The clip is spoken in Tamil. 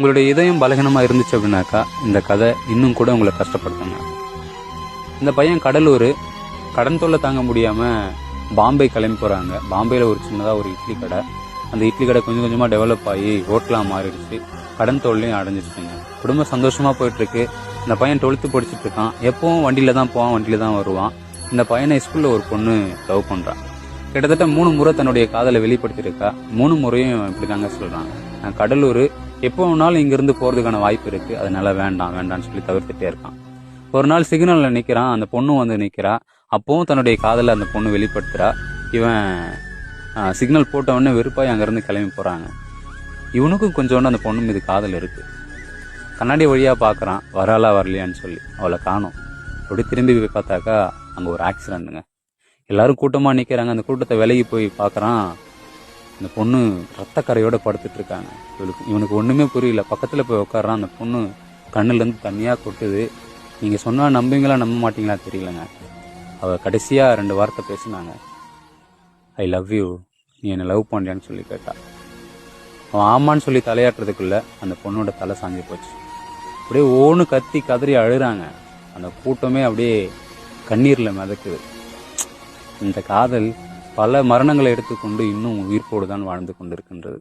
உங்களுடைய இதயம் பலகீனமாக இருந்துச்சு அப்படின்னாக்கா இந்த கதை இன்னும் கூட உங்களை கஷ்டப்படுத்துங்க. இந்த பையன் கடலூர் கடன் தொல்லை தாங்க முடியாமல் பாம்பே கிளம்பி போகிறாங்க பாம்பேயில் ஒரு சின்னதாக ஒரு இட்லி கடை. அந்த இட்லி கடை கொஞ்சம் கொஞ்சமாக டெவலப் ஆகி ஹோட்டலாக மாறிடுச்சு. கடன் தொல்லையும் அடைஞ்சிருச்சுங்க. குடும்பம் சந்தோஷமாக போயிட்டுருக்கு. இந்த பையன் டுவெல்த்து படிச்சுட்டு இருக்கான். எப்பவும் வண்டியில் தான் போவான் வண்டியில் தான் வருவான். இந்த பையனை ஸ்கூலில் ஒரு பொண்ணு லவ் பண்ணுறான் கிட்டத்தட்ட மூணு முறை தன்னுடைய காதலை வெளிப்படுத்தியிருக்கா. மூணு முறையும் இப்படி தாங்க சொல்கிறாங்க நான் கடலூர் எப்போ வேணாலும் இங்கேருந்து போகிறதுக்கான வாய்ப்பு இருக்குது அதனால வேண்டாம் வேண்டாம்னு சொல்லி தவிர்த்துட்டே இருக்கான். ஒரு நாள் சிக்னலில் நிற்கிறான் அந்த பொண்ணும் வந்து நிற்கிறா அப்போவும் தன்னுடைய காதலை அந்த பொண்ணு வெளிப்படுத்துகிறா இவன் சிக்னல் போட்டவொடனே வெறுப்பாய் அங்கேருந்து கிளம்பி போகிறாங்க இவனுக்கும் கொஞ்சோண்டு அந்த பொண்ணு மீது காதல் இருக்குது கண்ணாடி வழியாக பார்க்குறான் வராளா வரலையான்னு சொல்லி அவளை காணும். அப்படி திரும்பி போய் பார்த்தாக்கா அங்கே ஒரு ஆக்சிடென்ட்டுங்க எல்லாரும் கூட்டமாக நிற்கிறாங்க அந்த கூட்டத்தை விலகி போய் பார்க்குறான் அந்த பொண்ணு ரத்தக்கரையோட படுத்துட்டு இருக்காங்க இவளுக்கு இவனுக்கு ஒன்றுமே புரியல. பக்கத்தில் போய் உட்காரான் அந்த பொண்ணு கண்ணுலேருந்து தண்ணியாக கொட்டுது. நீங்கள் சொன்னால் நம்புவீங்களா நம்ப மாட்டீங்களா தெரியலங்க. அவள் கடைசியாக ரெண்டு வார்த்தை பேசினாங்க. ஐ லவ் யூ நீ என்னை லவ் பண்ணுறியான்னு சொல்லி கேட்டாள் அவன் ஆமான்னு சொல்லி தலையாட்டுறதுக்குள்ளே அந்த பொண்ணோட தலை சாஞ்சி போச்சு. அப்படியே ஓன்னு கத்தி கதறி அழுகிறாங்க. அந்த கூட்டமே அப்படியே கண்ணீரில் மிதக்குது. இந்த காதல் பல மரணங்களை எடுத்துக்கொண்டு இன்னும் உயிர்ப்போடு தான் வாழ்ந்து கொண்டிருக்கின்றது.